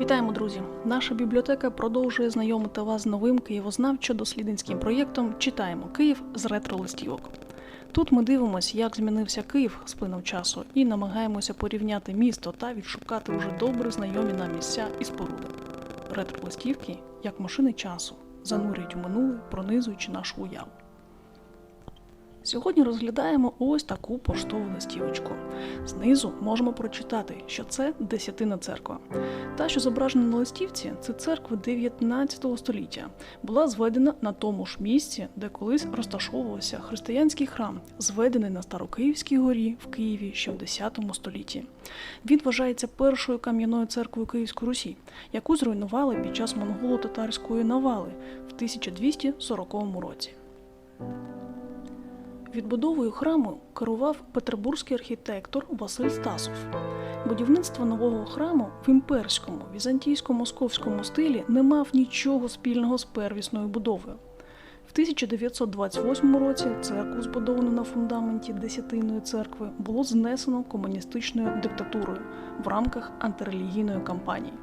Вітаємо, друзі! Наша бібліотека продовжує знайомити вас з новим києвознавчо-дослідницьким проєктом Читаємо Київ з ретро-листівок. Тут ми дивимося, як змінився Київ з плином часу, і намагаємося порівняти місто та відшукати вже добре знайомі нам місця і споруди. Ретро-листівки, як машини часу, занурюють у минуле, пронизуючи нашу уяву. Сьогодні розглядаємо ось таку поштову листівочку. Знизу можемо прочитати, що це Десятина церква. Та, що зображена на листівці, це церква 19 століття. Була зведена на тому ж місці, де колись розташовувався християнський храм, зведений на Старокиївській горі в Києві ще в 10 столітті. Він вважається першою кам'яною церквою Київської Русі, яку зруйнували під час монголо-татарської навали в 1240 році. Відбудовою храму керував петербурзький архітектор Василь Стасов. Будівництво нового храму в імперському візантійсько-московському стилі не мав нічого спільного з первісною будовою. В 1928 році церкву, збудовану на фундаменті Десятинної церкви, було знесено комуністичною диктатурою в рамках антирелігійної кампанії.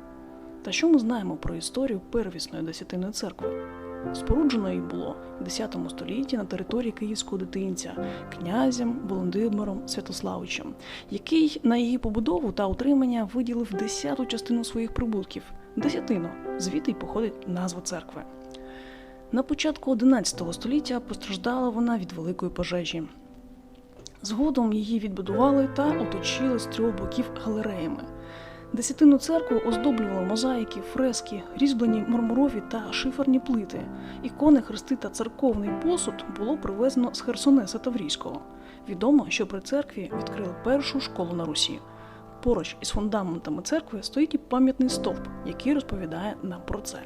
Та що ми знаємо про історію первісної Десятинної церкви? Споруджено її було в 10 столітті на території київського дитинця князем Володимиром Святославичем, який на її побудову та утримання виділив десяту частину своїх прибутків десятину, звідти й походить назва церкви. На початку 11 століття постраждала вона від великої пожежі. Згодом її відбудували та оточили з трьох боків галереями. Десятину церкву оздоблювали мозаїки, фрески, різьблені мармурові та шиферні плити. Ікони, хрести та церковний посуд було привезено з Херсонеса Таврійського. Відомо, що при церкві відкрили першу школу на Русі. Поруч із фундаментами церкви стоїть і пам'ятний стовп, який розповідає нам про це.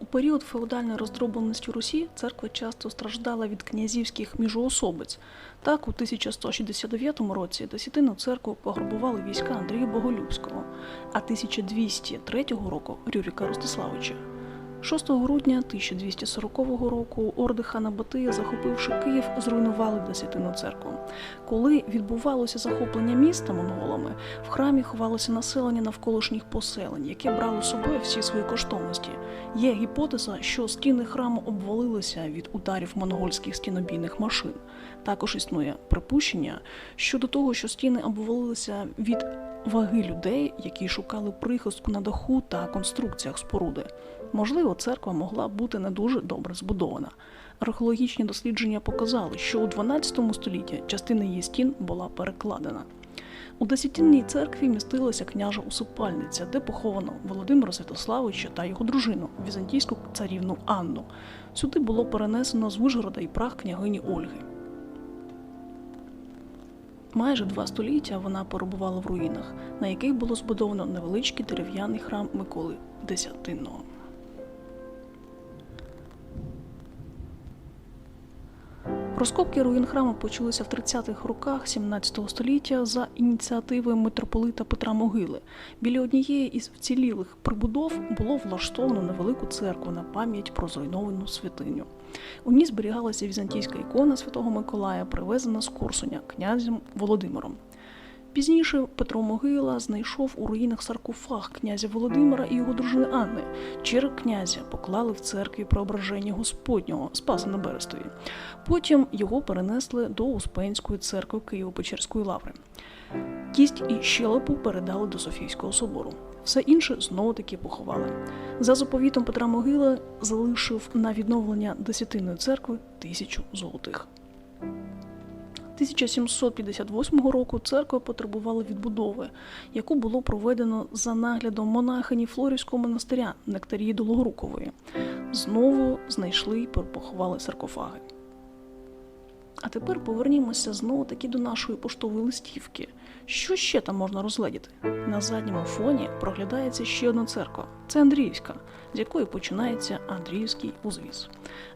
У період феодальної роздробленості Русі церква часто страждала від князівських міжуособиць. Так, у 1169 році десятину церкву пограбували війська Андрія Боголюбського, а 1203 року Рюріка Ростиславича. 6 грудня 1240 року орди хана Батия, захопивши Київ, зруйнували Десятину церкву. Коли відбувалося захоплення міста монголами, в храмі ховалося населення навколишніх поселень, яке брало з собою всі свої коштовності. Є гіпотеза, що стіни храму обвалилися від ударів монгольських стінобійних машин. Також існує припущення щодо того, що стіни обвалилися від ваги людей, які шукали прихистку на даху та конструкціях споруди. Можливо, церква могла бути не дуже добре збудована. Археологічні дослідження показали, що у 12 столітті частина її стін була перекладена. У Десятинній церкві містилася княжа усипальниця, де поховано Володимира Святославича та його дружину, візантійську царівну Анну. Сюди було перенесено з Вижгорода і прах княгині Ольги. Майже два століття вона перебувала в руїнах, на яких було збудовано невеличкий дерев'яний храм Миколи Десятинного. Розкопки руїн храму почалися в 30-х роках 17 століття за ініціативи митрополита Петра Могили. Біля однієї із вцілілих прибудов було влаштовано невелику церкву на пам'ять про зруйновану святиню. У ній зберігалася візантійська ікона Святого Миколая, привезена з Корсуня князем Володимиром. Пізніше Петро Могила знайшов у руїнах саркофаг князя Володимира і його дружини Анни. Череп князя поклали в церкві Преображення Господнього Спаса на Берестові. Потім його перенесли до Успенської церкви Києво-Печерської лаври. Кість і щелепу передали до Софійського собору. Все інше знову таки поховали. За заповітом Петра Могила залишив на відновлення Десятинної церкви тисячу золотих. 1758 року церква потребувала відбудови, яку було проведено за наглядом монахині Флорівського монастиря Нектарії Дологорукової. Знову знайшли і поховали саркофаги. А тепер повернімося знову таки до нашої поштової листівки. Що ще там можна розгледіти? На задньому фоні проглядається ще одна церква. Це Андріївська, з якої починається Андріївський узвіз.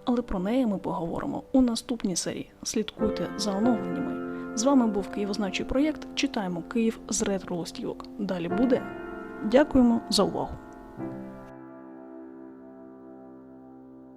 Але про неї ми поговоримо у наступній серії. Слідкуйте за оновленнями. З вами був Києвознавчий проєкт. Читаємо Київ з ретро листівок. Далі буде. Дякуємо за увагу.